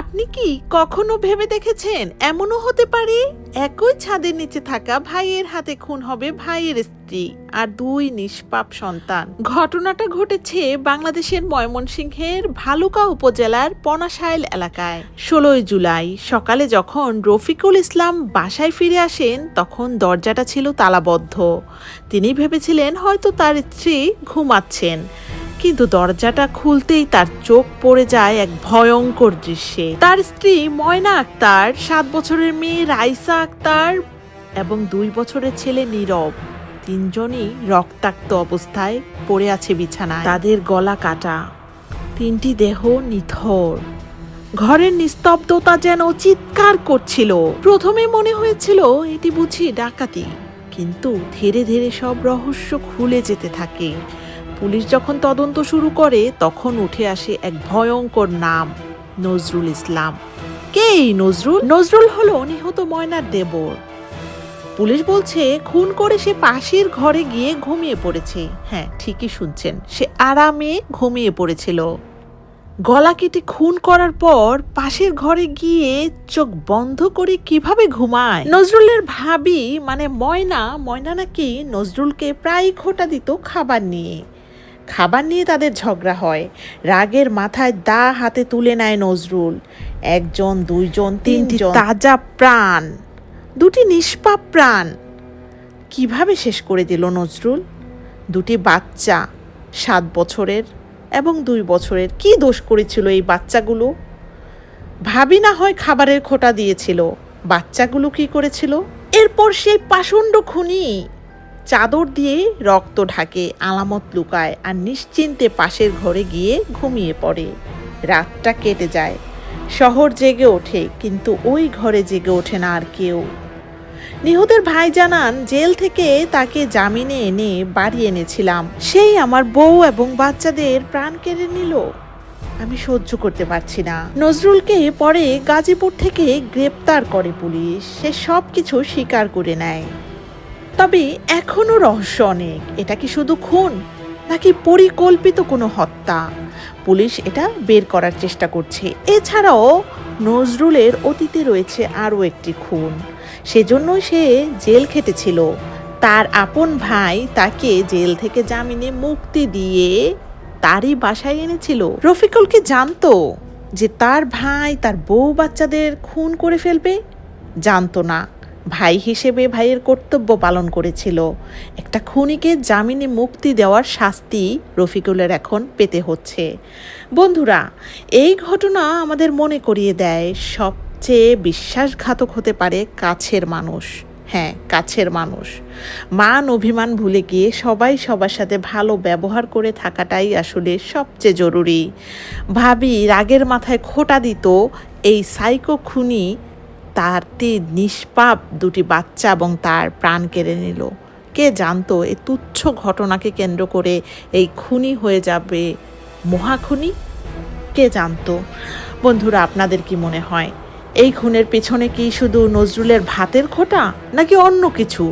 আপনি কি কখনো ভেবে দেখেছেন এমনও হতে পারে? একই ছাদের নিচে থাকা ভাইয়ের হাতে খুন হবে ভাইয়ের স্ত্রী আর দুই নিষ্পাপ সন্তান। ঘটনাটা ঘটেছে বাংলাদেশের ময়মনসিংহের ভালুকা উপজেলার পনাশাইল এলাকায়। ষোলোই জুলাই সকালে যখন রফিকুল ইসলাম বাসায় ফিরে আসেন, তখন দরজাটা ছিল তালাবদ্ধ। তিনি ভেবেছিলেন হয়তো তার স্ত্রী ঘুমাচ্ছেন। কিন্তু দরজাটা খুলতেই তার চোখ পড়ে যায় এক ভয়ঙ্কর দৃশ্যে। তার স্ত্রী ময়না আক্তার, সাত বছরের মেয়ে রাইসা আক্তার এবং দুই বছরের ছেলে নীরব। তিনজনই রক্তাক্ত অবস্থায় পড়ে আছে বিছানায়। তাদের গলা কাটা। তিনটি দেহ নিথর। ঘরের নিস্তব্ধতা যেন চিৎকার করছিল। প্রথমে মনে হয়েছিল এটি বুঝি ডাকাতি, কিন্তু ধীরে ধীরে সব রহস্য খুলে যেতে থাকে। পুলিশ যখন তদন্ত শুরু করে, তখন উঠে আসে এক ভয়ঙ্কর নাম, নজরুল ইসলাম। কে এই নজরুল? নজরুল হলো নিহত ময়নার দেবর। পুলিশ বলছে, খুন করে সে পাশের ঘরে গিয়ে ঘুমিয়ে পড়েছে। হ্যাঁ ঠিকই শুনছেন, সে আরামে ঘুমিয়ে পড়েছিল। গলা কেটে খুন করার পর পাশের ঘরে গিয়ে চোখ বন্ধ করে কীভাবে ঘুমায়? নজরুলের ভাবি মানে ময়না ময়না নাকি নজরুলকে প্রায় খোটা দিত খাবার নিয়ে। খাবার নিয়ে তাদের ঝগড়া হয়। রাগের মাথায় দা হাতে তুলে নেয় নজরুল। একজন দুইজন তিনটি তাজা প্রাণ। দুটি নিষ্পাপ প্রাণ। কীভাবে শেষ করে দিল নজরুল? দুটি বাচ্চা সাত বছরের এবং দুই বছরের। কি দোষ করেছিল এই বাচ্চাগুলো? ভাবি না হয় খাবারের খোটা দিয়েছিল। বাচ্চাগুলো কি করেছিল? এরপর সেই পাষণ্ড খুনি। চাদর দিয়ে রক্ত ঢাকে, আলামত লুকায় আর নিশ্চিন্তে পাশের ঘরে গিয়ে ঘুমিয়ে পড়ে। রাতটা কেটে যায়। শহর জেগে ওঠে, কিন্তু ওই ঘরে জেগে ওঠে না আর কেউ। নিহতের ভাই জানান জেল থেকে তাকে জামিনে এনে বাড়ি এনেছিলাম। সেই আমার বউ এবং বাচ্চাদের প্রাণ কেড়ে নিল। আমি সহ্য করতে পারছি না। নজরুলকে পরে গাজীপুর থেকে গ্রেপ্তার করে পুলিশ। সে সব কিছু স্বীকার করে নেয়। তবে এখনও রহস্য অনেক। এটা কি শুধু খুন, নাকি পরিকল্পিত কোনো হত্যা? পুলিশ এটা বের করার চেষ্টা করছে। এছাড়াও নজরুলের অতীতে রয়েছে আরও একটি খুন। সেজন্যই সে জেল খেটেছিল। তার আপন ভাই তাকে জেল থেকে জামিনে মুক্তি দিয়ে তারই বাসায় এনেছিল। রফিকুল কি জানতো যে তার ভাই তার বউ বাচ্চাদের খুন করে ফেলবে? জানতো না। ভাই হিসেবে ভাইয়ের কর্তব্য পালন করেছিল। একটা খুনিকে জামিনে মুক্তি দেওয়ার শাস্তি রফিকুলের এখন পেতে হচ্ছে। বন্ধুরা, এই ঘটনা আমাদের মনে করিয়ে দেয়, সবচেয়ে বিশ্বাসঘাতক হতে পারে কাছের মানুষ। হ্যাঁ কাছের মানুষ। মান অভিমান ভুলে গিয়ে সবাই সবার সাথে ভালো ব্যবহার করে থাকাটাই আসলে সবচেয়ে জরুরি। ভাবি রাগের মাথায় খোটা দিত, এই সাইকো খুনি তার তে নিষ্পাপ দুটি বাচ্চা এবং তার প্রাণ কেড়ে নিল। কে জানতো এই তুচ্ছ ঘটনাকে কেন্দ্র করে এই খুনি হয়ে যাবে মহাখুনি? কে জানতো? বন্ধুরা, আপনাদের কি মনে হয়? এই খুনের পেছনে কি শুধু নজরুলের ভাতের খোটা নাকি অন্য কিছু?